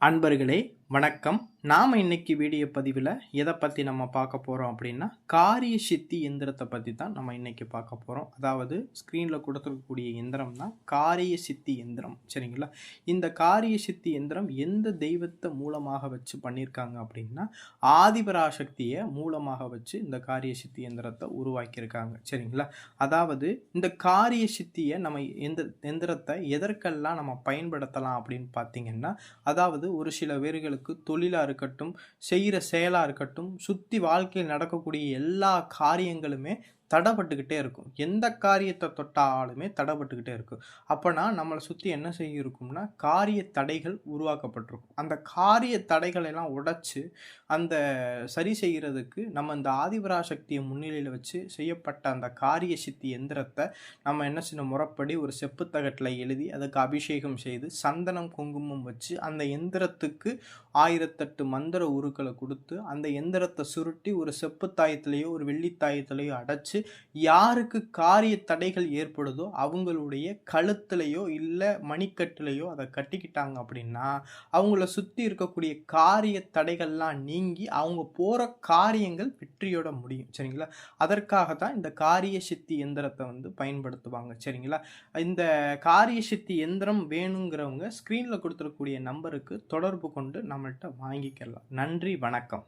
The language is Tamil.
அன்பர்களே வணக்கம். நாம் இன்னைக்கு வீடியோ பதிவில் எதை பற்றி நம்ம பார்க்க போகிறோம் அப்படின்னா காரிய சித்தி எந்திரத்தை பற்றி தான் நம்ம இன்னைக்கு பார்க்க போகிறோம் அதாவது ஸ்க்ரீனில் கொடுத்துருக்கக்கூடிய எந்திரம் தான் காரிய சித்தி எந்திரம். சரிங்களா? இந்த காரிய சித்தி எந்திரம் எந்த தெய்வத்தை மூலமாக வச்சு பண்ணியிருக்காங்க அப்படின்னா ஆதிபராசக்தியை மூலமாக வச்சு இந்த காரிய சித்தி எந்திரத்தை உருவாக்கியிருக்காங்க. சரிங்களா? அதாவது இந்த காரிய சித்தியை நம்ம எந்த எந்திரத்தை எதற்கெல்லாம் நம்ம பயன்படுத்தலாம் அப்படின்னு பார்த்தீங்கன்னா அதாவது ஒரு சில பேர்களுக்கு தொழிலாக இருக்கட்டும் செய்கிற செயலாக இருக்கட்டும் சுற்றி வாழ்க்கையில் நடக்கக்கூடிய எல்லா காரியங்களுமே தடைப்பட்டுக்கிட்டே இருக்கும். எந்த காரியத்தை தொட்டாலுமே தடைப்பட்டுக்கிட்டே இருக்கும். அப்போனா நம்மளை சுற்றி என்ன செய்யிருக்கும்னா காரிய தடைகள் உருவாக்கப்பட்டிருக்கும். அந்த காரிய தடைகளை எல்லாம் உடைச்சு அந்த சரி செய்கிறதுக்கு நம்ம இந்த ஆதிபராசக்தியை முன்னிலையில் வச்சு செய்யப்பட்ட அந்த காரிய சித்தி எந்திரத்தை நம்ம என்ன செய்யணும் முறைப்படி ஒரு செப்புத்தகட்டில் எழுதி அதுக்கு அபிஷேகம் செய்து சந்தனம் குங்குமம் வச்சு அந்த எந்திரத்துக்கு ஆயிரத்தெட்டு மந்திர உருக்களை கொடுத்து அந்த எந்திரத்தை சுருட்டி ஒரு செப்புத்தாயத்திலேயோ ஒரு வெள்ளித்தாயத்திலேயோ அடைச்சு யாருக்கு காரிய தடைகள் ஏற்படுதோ அவங்களுடைய கழுத்துலையோ இல்லை மணிக்கட்டுலையோ அதை கட்டிக்கிட்டாங்க அப்படின்னா அவங்கள சுற்றி இருக்கக்கூடிய காரிய தடைகள்லாம் நீங்கி அவங்க போகிற காரியங்கள் வெற்றியோட முடியும். சரிங்களா? அதற்காக தான் இந்த காரிய சித்தி எந்திரத்தை வந்து பயன்படுத்துவாங்க. சரிங்களா? இந்த காரிய சித்தி எந்திரம் வேணுங்கிறவங்க ஸ்க்ரீனில் கொடுத்துருக்கக்கூடிய நம்பருக்கு தொடர்பு கொண்டு நம்மள்கிட்ட வாங்கிக்கலாம். நன்றி வணக்கம்.